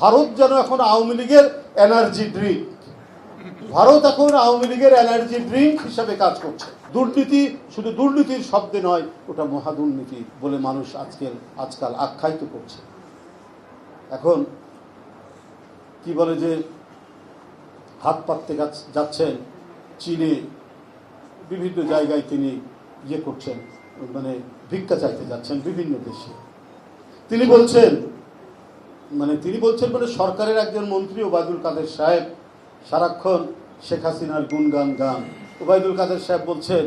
ভারত যেন এখন আওয়ামী লীগের এনার্জি ড্রিঙ্ক ভারত এখন আওয়ামী লীগের এনার্জি ড্রিঙ্ক হিসাবে কাজ করছে। দুর্নীতি শুধু দুর্নীতির শব্দে নয়, ওটা মহাদুর্নীতি বলে মানুষ আজকের, আজকাল আখ্যায়িত করছে। এখন কি বলে যে হাত পাততে যাচ্ছেন চীনে, বিভিন্ন জায়গায় তিনি ইয়ে করছেন মানে ভিক্ষা চাইতে যাচ্ছেন বিভিন্ন দেশে। তিনি বলছেন মানে তিনি বলছেন মানে সরকারের একজন মন্ত্রী ওবায়দুল কাদের সাহেব, সারাক্ষণ শেখ হাসিনার গুণগান গান। ওবায়দুল কাদের সাহেব বলছেন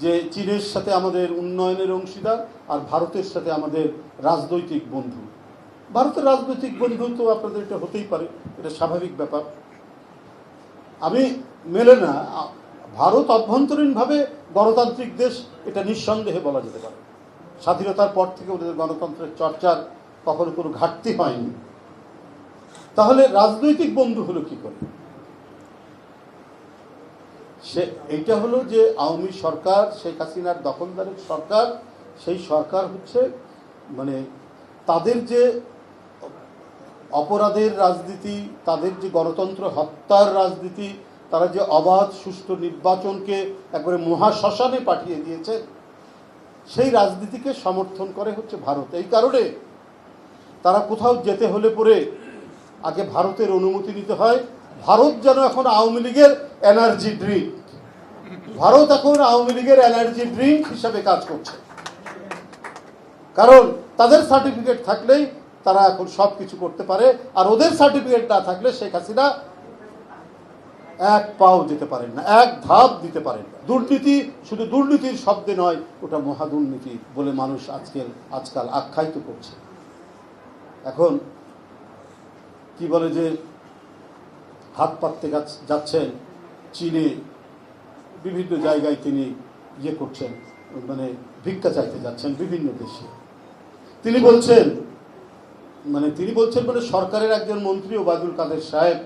যে চীনের সাথে আমাদের উন্নয়নের অংশীদার আর ভারতের সাথে আমাদের রাজনৈতিক বন্ধু। ভারতের রাজনৈতিক বন্ধু তো আপনাদের এটা হতেই পারে, এটা স্বাভাবিক ব্যাপার। আমি মেলে না, ভারত অভ্যন্তরীণভাবে গণতান্ত্রিক দেশ, এটা নিঃসন্দেহে বলা যেতে পারে। স্বাধীনতার পর থেকে ওদের গণতন্ত্রের চর্চার কখনো কোনো ঘাটতি হয়নি। তাহলে রাজনৈতিক বন্ধু হলো কি করে? সে, এইটা হলো যে আওয়ামী সরকার, শেখ হাসিনার দখলদারের সরকার, সেই সরকার হচ্ছে মানে তাদের যে অপরাধের রাজনীতি, তাদের যে গণতন্ত্র হত্যার রাজনীতি, তারা যে অবাধ, সুষ্ঠু নির্বাচনকে একবারে মহাশ্মশানে পাঠিয়ে দিয়েছে, সেই রাজনীতিকে সমর্থন করে হচ্ছে ভারত। এই কারণে তারা কোথাও যেতে হলে পরে আগে ভারতের অনুমতি নিতে হয়। ভারত যেন এখন আওয়ামী লীগের এনার্জি ড্রিঙ্ক। ভারত এখন আওয়ামী লীগের এনার্জি ড্রিঙ্ক হিসাবে কাজ করছে। কারণ তাদের সার্টিফিকেট থাকলেই তারা এখন সব কিছু করতে পারে, আর ওদের সার্টিফিকেট না থাকলে শেখ হাসিনা এক পাও যেতে পারেন না, এক ধাপ দিতে পারেন না। দুর্নীতি শুধু দুর্নীতির শব্দে নয়, ওটা মহাদুর্নীতি বলে মানুষ আজকের, আজকাল আখ্যায়িত করছে। এখন কি বলে যে হাত পাততে যাচ্ছেন, চীনে বিভিন্ন জায়গায় তিনি ইয়ে করছেন মানে ভিক্ষা চাইতে যাচ্ছেন বিভিন্ন দেশে। তিনি বলছেন মানে তিনি বলছেন মানে সরকারের একজন মন্ত্রী ওবায়দুল কাদের সাহেব,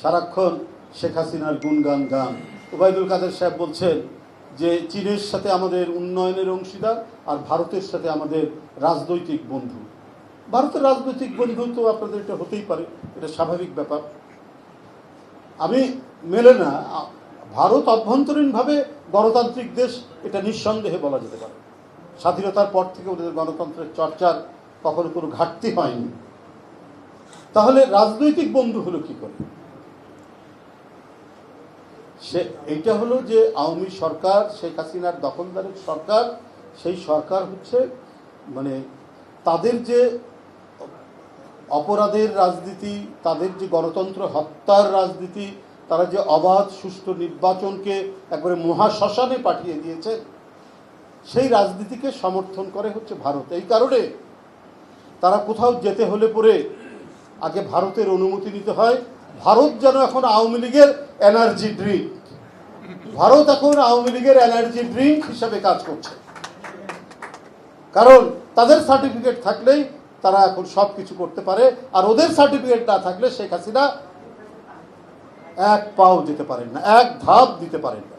সারাক্ষণ শেখ হাসিনার গুণগান গান। ওবায়দুল কাদের সাহেব বলছেন যে চীনের সাথে আমাদের উন্নয়নের অংশীদার আর ভারতের সাথে আমাদের রাজনৈতিক বন্ধু। ভারতের রাজনৈতিক বন্ধু আপনাদের এটা হতেই পারে, এটা স্বাভাবিক ব্যাপার। আমি মেলে না, ভারত অভ্যন্তরীণভাবে গণতান্ত্রিক দেশ, এটা নিঃসন্দেহে বলা যেতে পারে। স্বাধীনতার পর থেকে ওদের গণতন্ত্রের চর্চার কখনো কোনো ঘাটতি হয়নি। তাহলে রাজনৈতিক বন্ধু হলো কি করে? সে, এইটা হলো যে আওয়ামী সরকার, শেখ হাসিনার দখলদারের সরকার, সেই সরকার হচ্ছে মানে তাদের যে অপরাধের রাজনীতি, তাদের যে গণতন্ত্র, হত্যার রাজনীতি, তারা যে অবাধ, সুষ্ঠু নির্বাচনকে একবারে মহাশ্মশানে পাঠিয়ে দিয়েছে, সেই রাজনীতিকে সমর্থন করে হচ্ছে ভারত। এই কারণে তারা কোথাও যেতে হলে পরে আগে ভারতের অনুমতি নিতে হয়। ভারত যেন এখন আওয়ামী লীগের এনার্জি ড্রিঙ্ক। ভারত এখন আওয়ামী লীগের এনার্জি ড্রিঙ্ক হিসাবে কাজ করছে। কারণ তাদের সার্টিফিকেট থাকলেই তারা এখন সব কিছু করতে পারে। আর ওদের সার্টিফিকেট না থাকলে শেখ হাসিনা এক পাও দিতে পারেন না, এক ধাপ দিতে পারেন না।